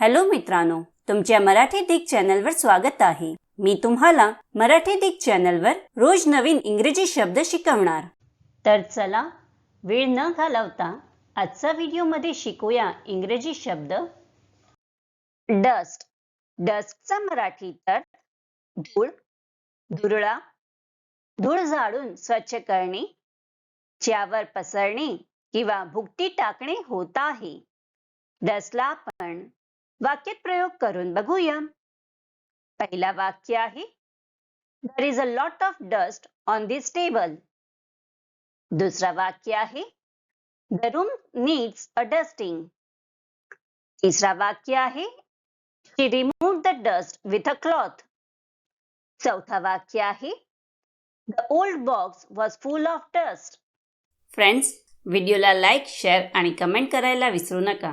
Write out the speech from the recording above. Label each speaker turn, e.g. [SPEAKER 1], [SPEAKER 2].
[SPEAKER 1] Hello मित्रांनो तुमच्या मराठी दिग चॅनलवर स्वागत आहे. मी तुम्हाला मराठी दिग चॅनलवर रोज नवीन इंग्रजी शब्द शिकवणार. तर चला वेळ न घालवता आजचा व्हिडिओमध्ये शिकूया इंग्रजी शब्द. डस्ट डस्टचा मराठी तर धूळ धुरळा धूळ झाडून स्वच्छ करणे च्यावर पसरणे किंवा भुकटी टाकणे होत आहे. डस्टला आपण वाक्यात प्रयोग करून बघूया. पहिला वाक्य आहे there is a lot of dust on this table दुसरा वाक्य आहे the room needs a dusting तिसरा वाक्य आहे she remove the dust with a cloth चौथा वाक्य आहे the old box was full of dust friends व्हिडिओला लाईक शेअर आणि कमेंट करायला विसरू नका.